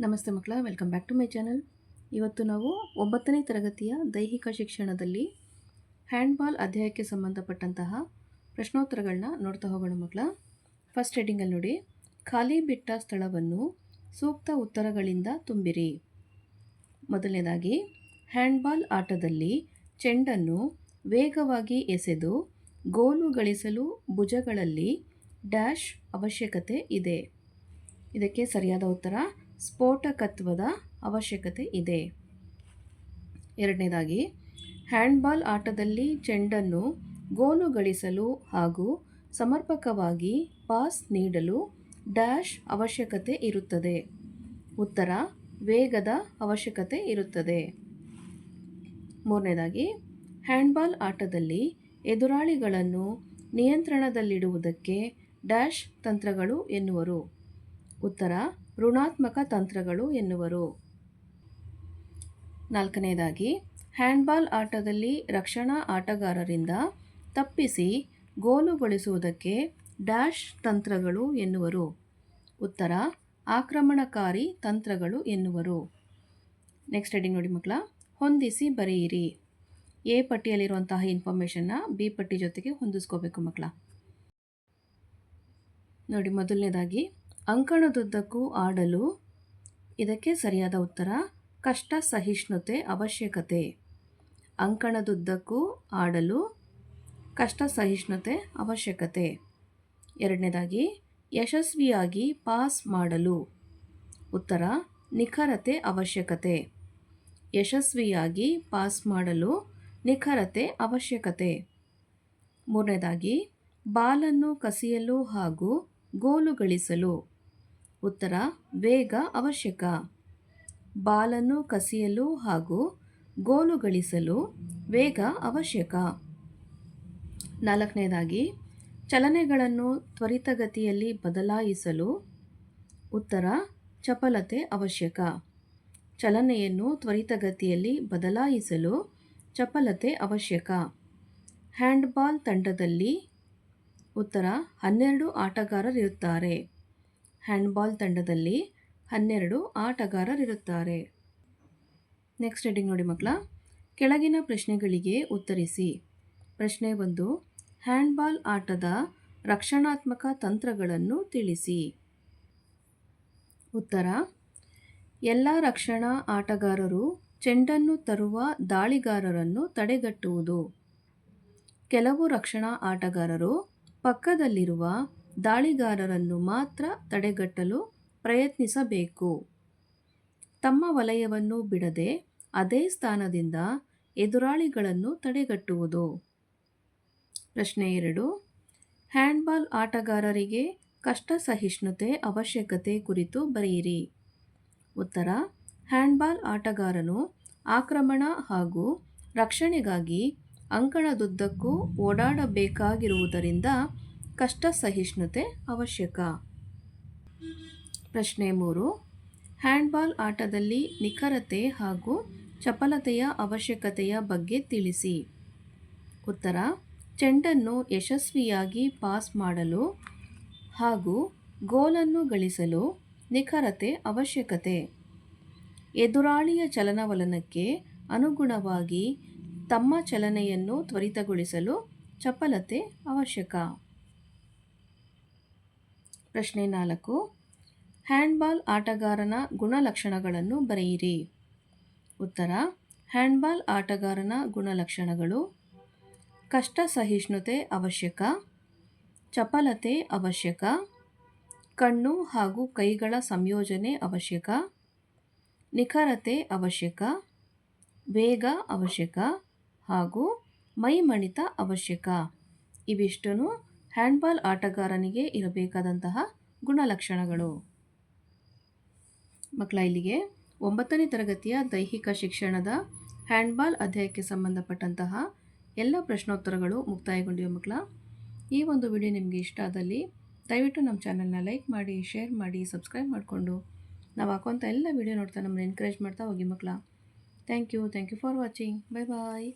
ನಮಸ್ತೆ ಮಕ್ಕಳ, welcome back to my channel. ಇವತ್ತು ನಾವು ಒಂಬತ್ತನೇ ತರಗತಿಯ ದೈಹಿಕ ಶಿಕ್ಷಣದಲ್ಲಿ ಹ್ಯಾಂಡ್ಬಾಲ್ ಅಧ್ಯಾಯಕ್ಕೆ ಸಂಬಂಧಪಟ್ಟಂತಹ ಪ್ರಶ್ನೋತ್ತರಗಳನ್ನ ನೋಡ್ತಾ ಹೋಗೋಣ ಮಕ್ಕಳ. ಫಸ್ಟ್ ಹೆಡಿಂಗಲ್ಲಿ ನೋಡಿ, ಖಾಲಿ ಬಿಟ್ಟ ಸ್ಥಳವನ್ನು ಸೂಕ್ತ ಉತ್ತರಗಳಿಂದ ತುಂಬಿರಿ. ಮೊದಲನೇದಾಗಿ, ಹ್ಯಾಂಡ್ಬಾಲ್ ಆಟದಲ್ಲಿ ಚೆಂಡನ್ನು ವೇಗವಾಗಿ ಎಸೆದು ಗೋಲು ಗಳಿಸಲು ಭುಜಗಳಲ್ಲಿ ಡ್ಯಾಶ್ ಅವಶ್ಯಕತೆ ಇದೆ. ಇದಕ್ಕೆ ಸರಿಯಾದ ಉತ್ತರ ಸ್ಫೋಟಕತ್ವದ ಅವಶ್ಯಕತೆ ಇದೆ. ಎರಡನೇದಾಗಿ, ಹ್ಯಾಂಡ್ಬಾಲ್ ಆಟದಲ್ಲಿ ಚೆಂಡನ್ನು ಗೋಲು ಗಳಿಸಲು ಹಾಗೂ ಸಮರ್ಪಕವಾಗಿ ಪಾಸ್ ನೀಡಲು ಡ್ಯಾಶ್ ಅವಶ್ಯಕತೆ ಇರುತ್ತದೆ. ಉತ್ತರ, ವೇಗದ ಅವಶ್ಯಕತೆ ಇರುತ್ತದೆ. ಮೂರನೇದಾಗಿ, ಹ್ಯಾಂಡ್ಬಾಲ್ ಆಟದಲ್ಲಿ ಎದುರಾಳಿಗಳನ್ನು ನಿಯಂತ್ರಣದಲ್ಲಿಡುವುದಕ್ಕೆ ಡ್ಯಾಶ್ ತಂತ್ರಗಳು ಎನ್ನುವರು. ಉತ್ತರ, ಋಣಾತ್ಮಕ ತಂತ್ರಗಳು ಎನ್ನುವರು. ನಾಲ್ಕನೇದಾಗಿ, ಹ್ಯಾಂಡ್ಬಾಲ್ ಆಟದಲ್ಲಿ ರಕ್ಷಣಾ ಆಟಗಾರರಿಂದ ತಪ್ಪಿಸಿ ಗೋಲುಗೊಳಿಸುವುದಕ್ಕೆ ಡ್ಯಾಶ್ ತಂತ್ರಗಳು ಎನ್ನುವರು. ಉತ್ತರ, ಆಕ್ರಮಣಕಾರಿ ತಂತ್ರಗಳು ಎನ್ನುವರು. ನೆಕ್ಸ್ಟ್ ಹೆಡಿಂಗ್ ನೋಡಿ ಮಕ್ಕಳ, ಹೊಂದಿಸಿ ಬರೆಯಿರಿ. ಎ ಪಟ್ಟಿಯಲ್ಲಿರುವಂತಹ ಇನ್ಫಾರ್ಮೇಷನ್ನ ಬಿ ಪಟ್ಟಿ ಜೊತೆಗೆ ಹೊಂದಿಸ್ಕೋಬೇಕು ಮಕ್ಕಳ. ನೋಡಿ ಮೊದಲನೇದಾಗಿ ಅಂಕಣದುದ್ದಕ್ಕೂ ಆಡಲು ಇದಕ್ಕೆ ಸರಿಯಾದ ಉತ್ತರ, ಕಷ್ಟ, ಸಹಿಷ್ಣುತೆ, ಅವಶ್ಯಕತೆ. ಅಂಕಣದುದ್ದಕ್ಕೂ ಆಡಲು ಕಷ್ಟ, ಸಹಿಷ್ಣುತೆ, ಅವಶ್ಯಕತೆ. ಎರಡನೇದಾಗಿ, ಯಶಸ್ವಿಯಾಗಿ ಪಾಸ್ ಮಾಡಲು. ಉತ್ತರ, ನಿಖರತೆ, ಅವಶ್ಯಕತೆ. ಯಶಸ್ವಿಯಾಗಿ ಪಾಸ್ ಮಾಡಲು ನಿಖರತೆ, ಅವಶ್ಯಕತೆ. ಮೂರನೇದಾಗಿ, ಬಾಲನ್ನು ಕಸಿಯಲು ಹಾಗೂ ಗೋಲು ಗಳಿಸಲು. ಉತ್ತರ, ವೇಗ ಅವಶ್ಯಕ. ಬಾಲನ್ನು ಕಸಿಯಲು ಹಾಗೂ ಗೋಲು ಗಳಿಸಲು ವೇಗ ಅವಶ್ಯಕ. ನಾಲ್ಕನೇದಾಗಿ, ಚಲನೆಗಳನ್ನು ತ್ವರಿತಗತಿಯಲ್ಲಿ ಬದಲಾಯಿಸಲು ಉತ್ತರ, ಚಪಲತೆ ಅವಶ್ಯಕ. ಚಲನೆಯನ್ನು ತ್ವರಿತಗತಿಯಲ್ಲಿ ಬದಲಾಯಿಸಲು ಚಪಲತೆ ಅವಶ್ಯಕ. ಹ್ಯಾಂಡ್ಬಾಲ್ ತಂಡದಲ್ಲಿ ಉತ್ತರ, ಹನ್ನೆರಡು ಆಟಗಾರರಿರುತ್ತಾರೆ. ಹ್ಯಾಂಡ್ಬಾಲ್ ತಂಡದಲ್ಲಿ ಹನ್ನೆರಡು ಆಟಗಾರರಿರುತ್ತಾರೆ. ನೆಕ್ಸ್ಟ್ ಹೆಡಿಂಗ್ ನೋಡಿ ಮಕ್ಕಳ, ಕೆಳಗಿನ ಪ್ರಶ್ನೆಗಳಿಗೆ ಉತ್ತರಿಸಿ. ಪ್ರಶ್ನೆ ಒಂದು, ಹ್ಯಾಂಡ್ಬಾಲ್ ಆಟದ ರಕ್ಷಣಾತ್ಮಕ ತಂತ್ರಗಳನ್ನು ತಿಳಿಸಿ. ಉತ್ತರ, ಎಲ್ಲ ರಕ್ಷಣಾ ಆಟಗಾರರು ಚೆಂಡನ್ನು ತರುವ ದಾಳಿಗಾರರನ್ನು ತಡೆಗಟ್ಟುವುದು. ಕೆಲವು ರಕ್ಷಣಾ ಆಟಗಾರರು ಪಕ್ಕದಲ್ಲಿರುವ ದಾಳಿಗಾರರನ್ನು ಮಾತ್ರ ತಡೆಗಟ್ಟಲು ಪ್ರಯತ್ನಿಸಬೇಕು. ತಮ್ಮ ವಲಯವನ್ನು ಬಿಡದೆ ಅದೇ ಸ್ಥಾನದಿಂದ ಎದುರಾಳಿಗಳನ್ನು ತಡೆಗಟ್ಟುವುದು. ಪ್ರಶ್ನೆ ಎರಡು. ಹ್ಯಾಂಡ್ಬಾಲ್ ಆಟಗಾರರಿಗೆ ಕಷ್ಟ ಸಹಿಷ್ಣುತೆ ಅವಶ್ಯಕತೆ ಕುರಿತು ಬರೆಯಿರಿ. ಉತ್ತರ. ಹ್ಯಾಂಡ್ಬಾಲ್ ಆಟಗಾರನು ಆಕ್ರಮಣ ಹಾಗೂ ರಕ್ಷಣೆಗಾಗಿ ಅಂಕಣದುದ್ದಕ್ಕೂ ಓಡಾಡಬೇಕಾಗಿರುವುದರಿಂದ ಕಷ್ಟ ಸಹಿಷ್ಣುತೆ ಅವಶ್ಯಕ. ಪ್ರಶ್ನೆ ಮೂರು. ಹ್ಯಾಂಡ್ಬಾಲ್ ಆಟದಲ್ಲಿ ನಿಖರತೆ ಹಾಗೂ ಚಪಲತೆಯ ಅವಶ್ಯಕತೆಯ ಬಗ್ಗೆ ತಿಳಿಸಿ. ಉತ್ತರ. ಚೆಂಡನ್ನು ಯಶಸ್ವಿಯಾಗಿ ಪಾಸ್ ಮಾಡಲು ಹಾಗೂ ಗೋಲನ್ನು ಗಳಿಸಲು ನಿಖರತೆ ಅವಶ್ಯಕತೆ. ಎದುರಾಳಿಯ ಚಲನವಲನಕ್ಕೆ ಅನುಗುಣವಾಗಿ ತಮ್ಮ ಚಲನೆಯನ್ನು ತ್ವರಿತಗೊಳಿಸಲು ಚಪಲತೆ ಅವಶ್ಯಕ. ಪ್ರಶ್ನೆ ನಾಲ್ಕು. ಹ್ಯಾಂಡ್ಬಾಲ್ ಆಟಗಾರನ ಗುಣಲಕ್ಷಣಗಳನ್ನು ಬರೆಯಿರಿ. ಉತ್ತರ, ಹ್ಯಾಂಡ್ಬಾಲ್ ಆಟಗಾರನ ಗುಣಲಕ್ಷಣಗಳು. ಕಷ್ಟ ಸಹಿಷ್ಣುತೆ ಅವಶ್ಯಕ. ಚಪಲತೆ ಅವಶ್ಯಕ. ಕಣ್ಣು ಹಾಗೂ ಕೈಗಳ ಸಂಯೋಜನೆ ಅವಶ್ಯಕ. ನಿಖರತೆ ಅವಶ್ಯಕ. ವೇಗ ಅವಶ್ಯಕ ಹಾಗೂ ಮೈಮಣಿತ ಅವಶ್ಯಕ. ಇವಿಷ್ಟೂ ಹ್ಯಾಂಡ್ಬಾಲ್ ಆಟಗಾರನಿಗೆ ಇರಬೇಕಾದಂತಹ ಗುಣಲಕ್ಷಣಗಳು. ಮಕ್ಕಳ ಇಲ್ಲಿಗೆ ಒಂಬತ್ತನೇ ತರಗತಿಯ ದೈಹಿಕ ಶಿಕ್ಷಣದ ಹ್ಯಾಂಡ್ಬಾಲ್ ಅಧ್ಯಾಯಕ್ಕೆ ಸಂಬಂಧಪಟ್ಟಂತಹ ಎಲ್ಲ ಪ್ರಶ್ನೋತ್ತರಗಳು ಮುಕ್ತಾಯಗೊಂಡಿವೆ ಮಕ್ಕಳ. ಈ ಒಂದು ವಿಡಿಯೋ ನಿಮಗೆ ಇಷ್ಟ ಆದಲ್ಲಿ ದಯವಿಟ್ಟು ನಮ್ಮ ಚಾನಲ್ನ ಲೈಕ್ ಮಾಡಿ, ಶೇರ್ ಮಾಡಿ, ಸಬ್ಸ್ಕ್ರೈಬ್ ಮಾಡಿಕೊಂಡು ನಾವು ಹಾಕುವಂಥ ಎಲ್ಲ ವಿಡಿಯೋ ನೋಡ್ತಾ ನಮ್ಮನ್ನು ಎನ್ಕರೇಜ್ ಮಾಡ್ತಾ ಹೋಗಿ ಮಕ್ಕಳ. Thank you thank you for watching bye bye